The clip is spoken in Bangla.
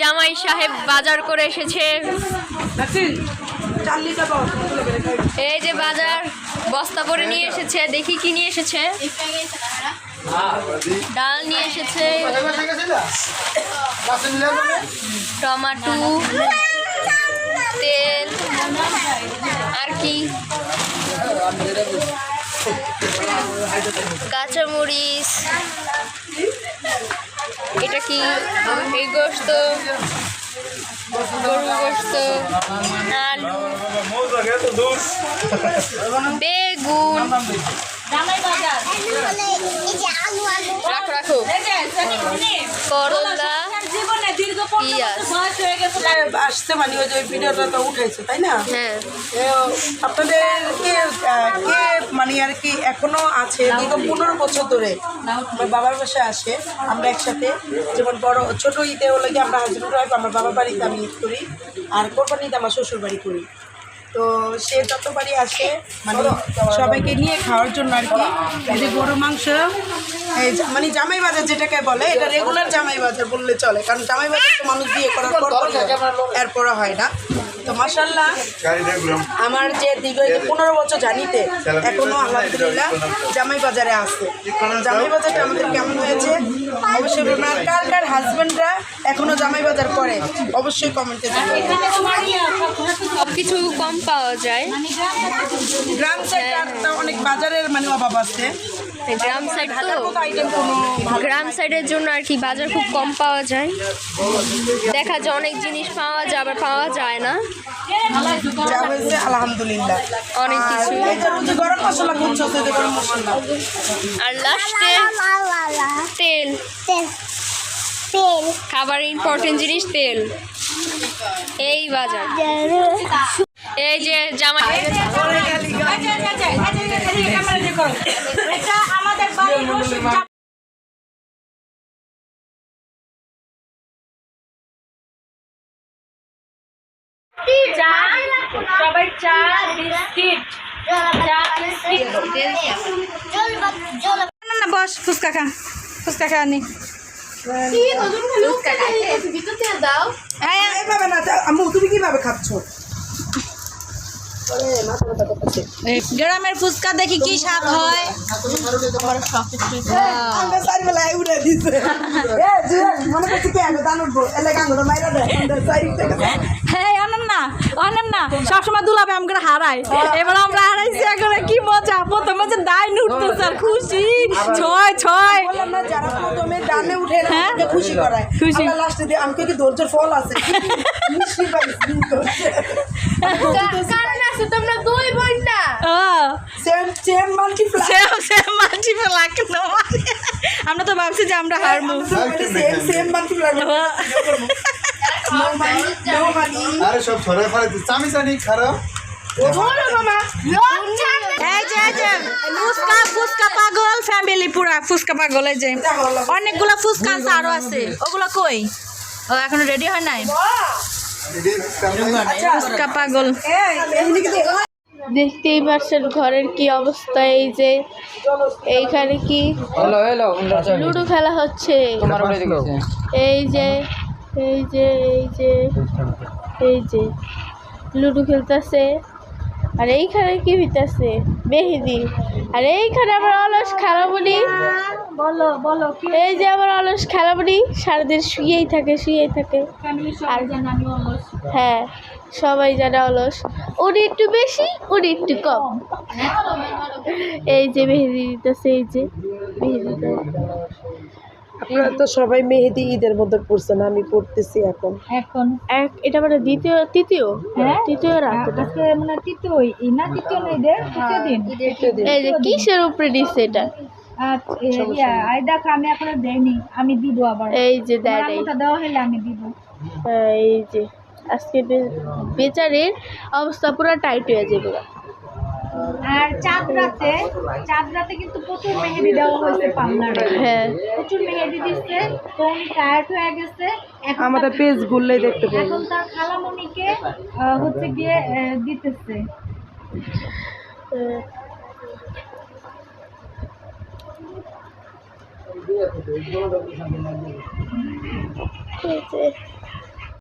জামাই সাহেব বাজার করে এসেছে। এই যে বাজার বস্তা করে নিয়ে এসেছে দেখি কি নিয়ে এসেছে। ডাল নিয়ে এসেছে। টমাটো তেল আর কি? কাঁচামরিচ। এটা কি? এই গোস্ত গরু গোস্ত আলু বেগুন। রাখো রাখো। করলা আসছে মানে ওই যে ওই ভিডিওটা তো উঠেছে তাই না? হ্যাঁ। আপনাদের কে কে মানে আর কি এখনও আছে? দীর্ঘ পনেরো বছর ধরে বাবার বাসে আসে আমরা একসাথে। যেমন বড় ছোট ঈদে হলে কি আমরা হাজবেন্ড ওয়াইফ আমার বাবার বাড়িতে আমি ঈদ করি আর কোরবানিতে আমার শ্বশুর বাড়ি করি। তো সে যতবারই আসে মানে সবাইকে নিয়ে খাওয়ার জন্য আর কি, এই যে গরু, মাংস, এই মানে জামাই বাজার যেটাকে বলে, এটা রেগুলার জামাই বাজার বললে চলে, কারণ জামাই বাজার তো মানুষ বিয়ে করার পর এরপরে হয় না। তো মাসাল্লাহ আমার যে দীর্ঘ পনেরো বছর জানিতে এখনও আলহামদুলিল্লাহ জামাই বাজারে আছে। জামাই বাজারটা আমাদের কেমন হয়েছে? অবশ্যই বলবেন কার কার হাজবেন্ডরা এখনও জামাই বাজার করে, অবশ্যই কমেন্টে কিছু কম পাওয়া যায়। গ্রাম সাইড অনেক বাজারের মানে অভাব আছে। গ্রাম সাইড তো গ্রাম সাইডের জন্য আর কি বাজার খুব কম পাওয়া যায়। দেখা যায় অনেক জিনিস পাওয়া যায় আবার পাওয়া যায় না। আলহামদুলিল্লাহ। অনেক কিছু। এই গরম মশলা গরম মশলা আর লাস্টে তেল। খাবারের ইম্পর্টেন্ট জিনিস তেল। এই বাজার। এই যে জামাই বস ফুচকা খা ফুচকা খা না তুমি কীভাবে খাচ্ছ গ্রামের ফুচকা দেখি কি স্বাদ হয়? আমরা আমরা হ্যাঁ না সবসময় দুলাবে আমাকে হারায়। এবার আমরা হারাইছি এখন কি মজা? প্রথমে যে দাইন উঠতেছে আর খুশি। ছয় ছয়। যারা প্রথমে উঠে হ্যাঁ? আমাকে খুশি। করায় খুশি। লাস্টে দিয়ে আমাকে কি ধৈর্যের ফল আছে? তোমরা দুই বোন না same same multiply same same multiple কেন আমরা তো ভাবছি যে আমরা হারমু সেম সেম মাল্টিপ্লাই আরে সব জানি খারাপ। পাগল ফ্যামিলি পুরা ফুচকা পাগল এই যে। অনেকগুলো ফুচকা আরও আছে। ওগুলো কই? ও এখনও রেডি হয় নাই? ফুচকা পাগল। দেখতেই পারছেন ঘরের কি অবস্থা এই যে এইখানে কি লুডো খেলা হচ্ছে। এই যে এই যে এই যে এই যে লুডো খেলতেছে। আর এইখানে কি হইতাছে? মেহেদি। আর এইখানে আমরা অলস খেলা বলি বলো বলো এই যে আমার অলস খেলা বলি সারাদিন শুয়েই থাকে শুয়েই থাকে। ফ্যামিলি সবাই জানে আমি অলস? হ্যাঁ সবাই জানে অলস। উনি একটু বেশি উনি একটু কম। এই যে মেহেদি দিতেছে এই যে মেহেদি আপনারা তো সবাই মেহেদি ঈদের মধ্যে পড়ছেন আমি পড়তেছি এখন। এখন? এক এটা মানে দ্বিতীয় তৃতীয়? হ্যাঁ। তৃতীয় রাত আজকে মানে তৃতীয় না তৃতীয় রে তৃতীয় দিন। এই যে কিসের উপরে দিচ্ছে এটা? আচ্ছা, আই দেখো আমি এখনও দেইনি আমি দিব আবার। এই যে দেওয়া হলে আমি দিব। এই যে আজকে বেচারির অবস্থা পুরো টাইট হয়ে যাবে। আর চাঁদ রাতে চাঁদ রাতে কিন্তু প্রচুর মেহেদি দেওয়া হয়েছে হ্যাঁ। প্রচুর মেহেদি দিচ্ছে তো উনি টায়ার্ড হয়ে গেছে। আমাদের পেজ ঘুরলেই দেখতে পাই এখন তার খালামণিকে হচ্ছে গিয়ে দিতেছে। আহ, এই যে